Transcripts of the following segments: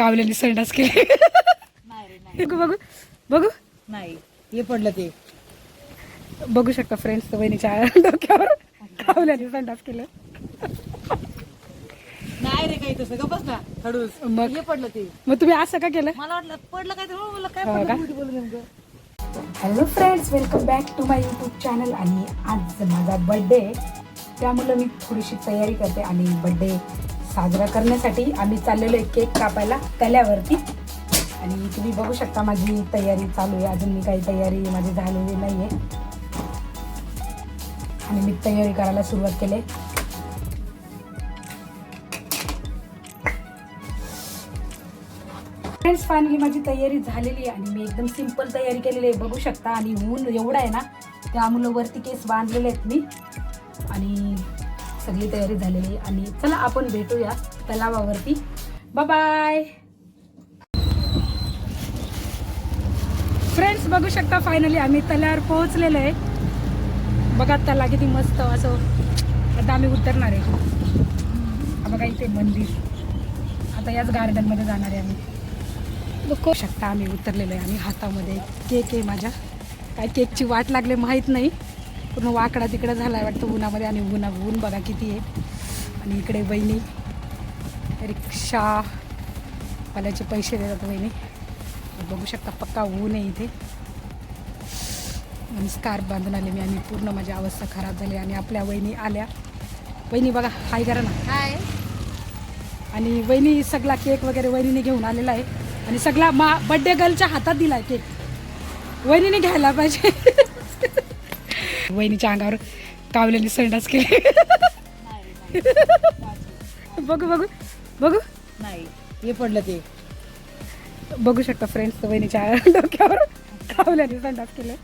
कावल्याने संडास केले. बघू बघू बघू. नाही हे पडलं ते. बघू शकता फ्रेंड्स वहिनीच्या डोक्यावर कावल्याने संडास केलं. नाही रे काही तसं गपच ना खडूस. मग? हे पडलं ते. मग तुम्ही असं का केलं? मला वाटलं पडलं काय ते मला काय पडलं का? उलटी बोलू नेमकं. Hello friends welcome back to my YouTube channel आणि आज माझा बड्डे त्यामुळं मी थोडीशी तयारी करते आणि बड्डे साजरा करण्यासाठी आम्ही चाललेलो आहे केक कापायला तल्यावरती आणि तुम्ही बघू शकता माझी तयारी चालू आहे. अजून मी काही तयारी माझी झालेली नाही आहे आणि मी तयारी करायला सुरुवात केली फ्रेंड्स फायनली माझी तयारी झालेली आहे. आणि मी एकदम सिंपल तयारी केलेली आहे. बघू शकता. आणि ऊन एवढं आहे ना त्यामुळं वरती केस बांधलेले आहेत मी. आणि सगळी तयारी झालेली आणि चला आपण भेटूया तलावावरती. बाय फ्रेंड्स बघू शकता फायनली आम्ही तलावर पोहोचलेलो आहे. बघा तला किती मस्त असं. आता आम्ही उतरणार आहे. बघा इथे मंदिर. आता याच गार्डनमध्ये जाणार आहे आम्ही. बघू शकता आम्ही उतरलेलो आहे आम्ही हातामध्ये केक आहे माझ्या. काय केकची वाट लागले माहीत नाही. पूर्ण वाकडा तिकडं झाला आहे वाटतं उन्हामध्ये आणि उन्हा ऊन बघा किती आहे. आणि इकडे बहिणी रिक्षा वाल्याचे पैसे देतात बहिणी बघू शकता पक्का ऊन आहे इथे. आणि स्कार्फ बांधून आले मी आणि पूर्ण माझी अवस्था खराब झाली आणि आपल्या वहिनी आल्या. वहिनी बघा हाय करा ना. काय आणि वहिनी सगळा केक वगैरे वहिनीने घेऊन आलेला आहे. आणि सगळा मा बड्डे गर्लच्या हातात दिला आहे केक. वहिनीने घ्यायला पाहिजे. वहिनीच्या अंगावर कावल्याने संडास केले. बघू बघू बघू. नाही हे पडलं ते. बघू शकता फ्रेंड्स वहिनीच्या डोक्यावर कावल्याने संडास केले.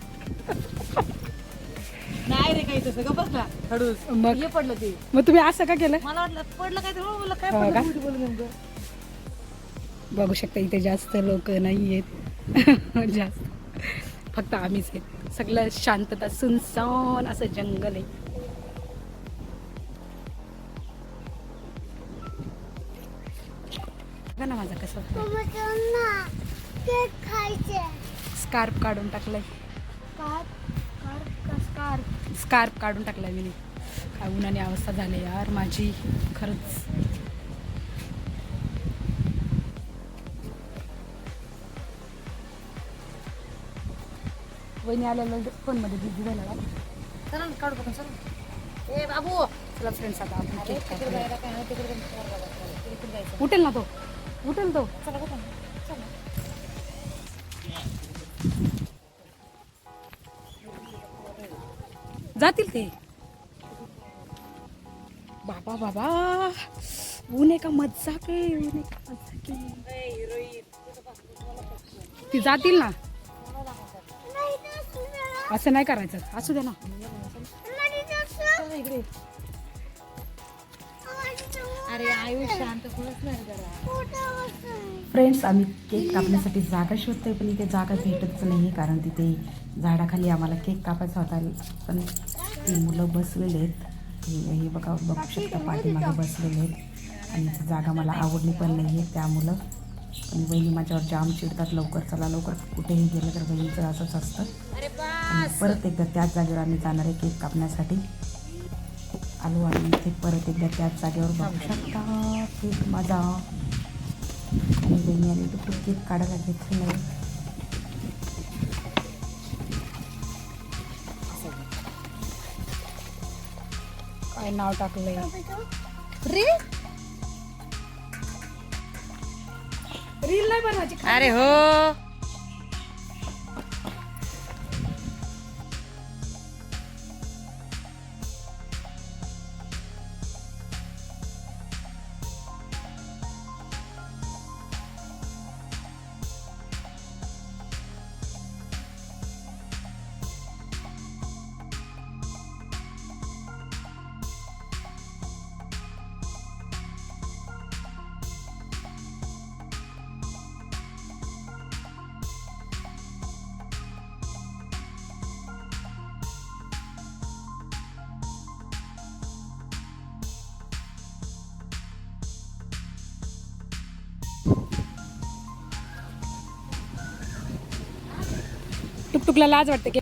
नाही रे काही तसं गपच ना खडूस मग? हे पडलं ते. मग तुम्ही असं का केलं? मला वाटलं पडलं काय हो, काय हो पडलं का? उलटी बोलू नेमकं. बघू शकता इथे जास्त लोक नाही आहेत जास्त. फक्त आम्हीच आहेत. सगळं शांतता सुनसान असं जंगल आहे. बघा ना माझा कसं स्कार्फ काढून टाकलाय. स्कार्फ काढून टाकलाय मी. काय उन्हाने अवस्था झाली यार माझी. खरंच. वहिनी आलेला फोनमध्ये बिझी झाला. चला ना, काढू बघा चला. ए बाबू! चला फ्रेंड्स आता आपण केक कापूया. उठेल ना तो. उठेल तो. जातील ते. बाबा बाबा. ऊन आहे का मज्जाक. आहे ऊन आहे का आहे. ती जातील ना. असं नाही करायचं. असू दे ना. अरे आयुष शांत होत नाही जरा. फ्रेंड्स आम्ही केक कापण्यासाठी जागा शोधतोय पण इथे जागा भेटतच नाही कारण तिथे झाडाखाली आम्हाला केक कापायचा होता. पण ती मुलं बसलेले आहेत. हे बघा बघू शकता पाठीमागे बसलेले आहेत. आणि इथे जागा मला आवडली पण नाही आहे त्यामुळं पण वहिनी माझ्यावर जाम चिडतात लवकर चला लवकर कुठेही गेलं तर वहिनीचं असंच असतं. आणि परत एकदा त्याच जागेवर आम्ही जाणार आहे केक कापण्यासाठी. आलो आणि इथे परत एकदा त्याच जागेवर बघू शकता. केक माझा. आणि वहिनी आली तर खूप केक काढायला घेतली नाही काय नाव टाकलंय? रील नाही बनवायची. अरे हो. तुला लाज वाटते की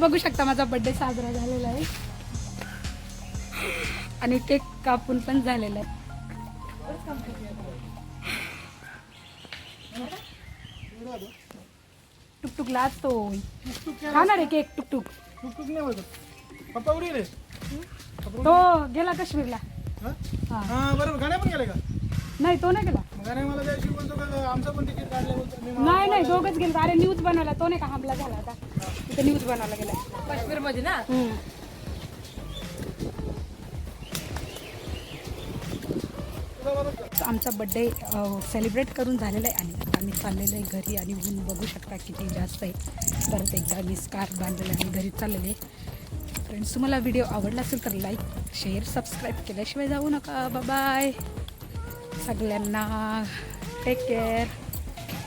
बघू शकता माझा बर्थडे साजरा झालेला आहे. आणि केक कापून पण झालेला आहे. टुकटुक लाजतो. खाणार आहे केक टुकटुक. टुकटुक नाही पप्पा उडी रे. तो गेला काश्मीरला. हा? हा. हा, बरोबर गाड्या पण गेले का? नाही तो नाही गेला. मग गाड्या मला त्याशी बोलतो का? आमचं पण तिकीट काढलं बोलतो. मी नाही नाही दोघच गेले अरे न्यूज बनवला. तो नाही का हमला झाला होता? तिथे न्यूज बनवला गेला. काश्मीरमध्ये ना? हम्म. आमचा बड्डे सेलिब्रेट करून झालेला आहे आणि आम्ही चाललेलो आहे घरी आणि ऊन बघू शकता किती जास्त आहे. परत एकदा मी स्कार्फ बांधलेला आणि घरी चाललेले फ्रेंड्स तुम्हाला व्हिडिओ आवडला असेल तर लाईक शेअर सबस्क्राईब केल्याशिवाय जाऊ नका. बाय सगळ्यांना टेक केअर